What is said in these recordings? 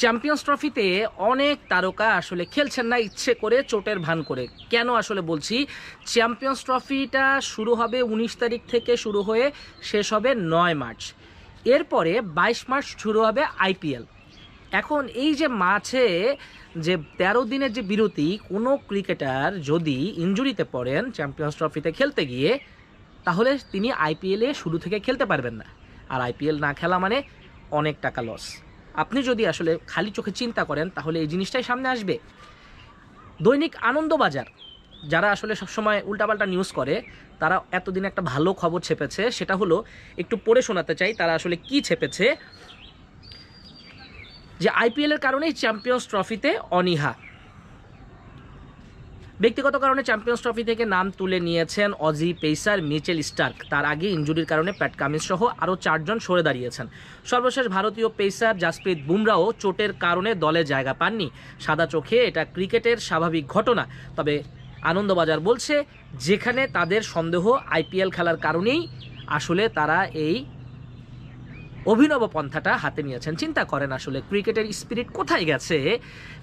Champions ট্রফিতে অনেক তারকা আসলে খেলছেন না ইচ্ছে করে, চোটের ভান করে। কেন আসলে বলছি চ্যাম্পিয়ন্স ট্রফিটা শুরু হবে উনিশ তারিখ থেকে শুরু হয়ে শেষ হবে নয় মার্চ। এরপরে বাইশ মার্চ শুরু হবে আইপিএল এখন এই যে মাঝে যে তেরো দিনের যে বিরতি, কোনো ক্রিকেটার যদি ইঞ্জুরিতে পড়েন চ্যাম্পিয়ন্স ট্রফিতে খেলতে গিয়ে, তাহলে তিনি আইপিএলে শুরু থেকে খেলতে পারবেন না। আর আইপিএল না খেলা মানে অনেক টাকা লস। আপনি যদি আসলে খালি চোখে চিন্তা করেন, তাহলে এই জিনিসটাই সামনে আসবে। দৈনিক আনন্দবাজার, যারা আসলে সবসময় উল্টাপাল্টা নিউজ করে, তারা এতদিন একটা ভালো খবর ছেপেছে, সেটা হলো একটু পড়ে শোনাতে চাই, তারা আসলে কি ছেপেছে? যে আইপিএলের কারণেই চ্যাম্পিয়ন্স ট্রফিতে অনীহা। ব্যক্তিগত কারণে চ্যাম্পিয়ন্স ট্রফি থেকে নাম তুলে নিয়েছেন অজি পেসার মিচেল স্টার্ক তার আগে ইঞ্জুরির কারণে প্যাট কামিন্স সহ আরও চারজন সরে দাঁড়িয়েছেন। সর্বশেষ ভারতীয় পেসার জাসপ্রীত বুমরাও চোটের কারণে দলে জায়গা পাননি। সাদা চোখে এটা ক্রিকেটের স্বাভাবিক ঘটনা। তবে আনন্দবাজার বলছে, যেখানে তাদের সন্দেহ আইপিএল খেলার কারণেই আসলে তারা এই অভিনব পন্থাটা হাতে নিয়েছেন। চিন্তা করেন আসলে ক্রিকেটের স্পিরিট কোথায় গেছে?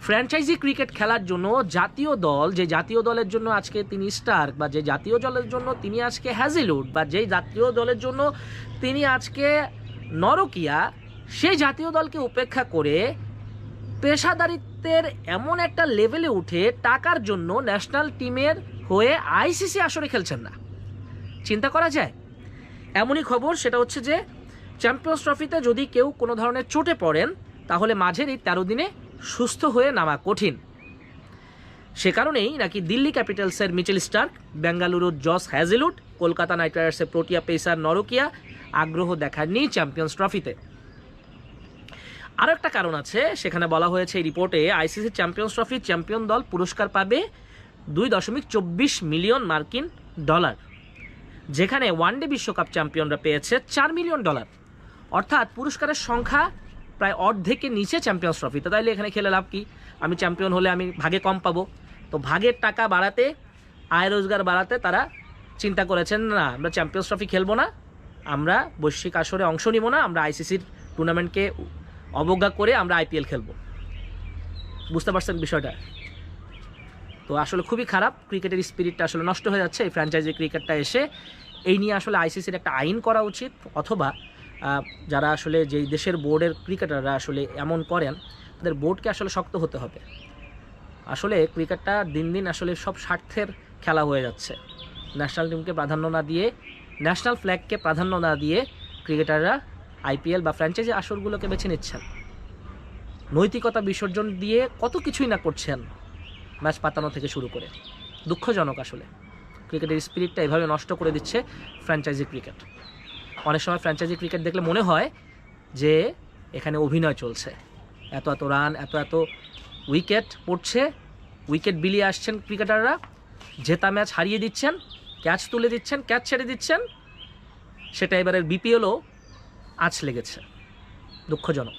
ফ্র্যাঞ্চাইজি ক্রিকেট খেলার জন্য জাতীয় দল, যে জাতীয় দলের জন্য আজকে তিনি স্টার্ক বা যে জাতীয় দলের জন্য তিনি আজকে হ্যাজিলুড বা যেই জাতীয় দলের জন্য তিনি আজকে নরকিয়া সেই জাতীয় দলকে উপেক্ষা করে পেশাদারিত্বের এমন একটা লেভেলে উঠে টাকার জন্য ন্যাশনাল টিমের হয়ে আইসিসি আসরে খেলছেন না। চিন্তা করা যায়? এমনই খবর, সেটা হচ্ছে যে চ্যাম্পিয়ন্স ট্রফিতে যদি কেউ কোনো ধরনের চোটে পড়েন, তাহলে মাঝের এই তেরো দিনে সুস্থ হয়ে নামা কঠিন। সে কারণেই নাকি দিল্লি ক্যাপিটালসের মিচেল স্টার্ক, বেঙ্গালুরুর জস হ্যাজেলুড কলকাতা নাইট রাইডার্সের প্রোটিয়া পেসার নরকিয়া আগ্রহ দেখাননি চ্যাম্পিয়ন্স ট্রফিতে। আরও একটা কারণ আছে, সেখানে বলা হয়েছে এই রিপোর্টে আইসিসি চ্যাম্পিয়ন্স ট্রফির চ্যাম্পিয়ন দল পুরস্কার পাবে দুই দশমিক চব্বিশ মিলিয়ন মার্কিন ডলার, যেখানে ওয়ানডে বিশ্বকাপ চ্যাম্পিয়নরা পেয়েছে চার মিলিয়ন ডলার। অর্থাৎ পুরস্কারের সংখ্যা প্রায় অর্ধেকের নিচে চ্যাম্পিয়ন্স ট্রফি তো তাইলে এখানে খেলে লাভ কি? আমি চ্যাম্পিয়ন হলে আমি ভাগে কম পাবো। তো ভাগের টাকা বাড়াতে, আয় রোজগার বাড়াতে তারা চিন্তা করেছেন, না, আমরা চ্যাম্পিয়ন্স ট্রফি খেলব না। আমরা বৈশ্বিক আসরে অংশ নিব না। আমরা আইসিসির টুর্নামেন্টকে অবজ্ঞা করে আমরা আইপিএল খেলব। বুঝতে পারছেন বিষয়টা? তো আসলে খুবই খারাপ। ক্রিকেটের স্পিরিটটা আসলে নষ্ট হয়ে যাচ্ছে। এই ফ্র্যাঞ্চাইজি ক্রিকেটটা এসে এই নিয়ে আসলে আইসিসির একটা আইন করা উচিত। অথবা যারা আসলে যেই দেশের বোর্ডের ক্রিকেটাররা আসলে এমন করেন, তাদের বোর্ডকে আসলে শক্ত হতে হবে। আসলে ক্রিকেটটা দিন দিন আসলে সব স্বার্থের খেলা হয়ে যাচ্ছে। ন্যাশনাল টিমকে প্রাধান্য না দিয়ে, ন্যাশনাল ফ্ল্যাগকে প্রাধান্য না দিয়ে ক্রিকেটাররা আইপিএল বা ফ্র্যাঞ্চাইজি আসরগুলোকে বেছে নিচ্ছেন। নৈতিকতা বিসর্জন দিয়ে কত কিছুই না করছেন ম্যাচ পাতানো থেকে শুরু করে। দুঃখজনক আসলে। ক্রিকেটের স্পিরিটটা এভাবে নষ্ট করে দিচ্ছে ফ্র্যাঞ্চাইজি ক্রিকেট। অনেক সময় ফ্র্যাঞ্চাইজি ক্রিকেট দেখলে মনে হয় যে এখানে অভিনয় চলছে। এত এত রান এত এত উইকেট পড়ছে উইকেট বিলিয়ে আসছেন ক্রিকেটাররা জেতা ম্যাচ হারিয়ে দিচ্ছেন ক্যাচ তুলে দিচ্ছেন ক্যাচ ছেড়ে দিচ্ছেন। সেটা এবারের বিপিএলও আঁচ লেগেছে। দুঃখজনক।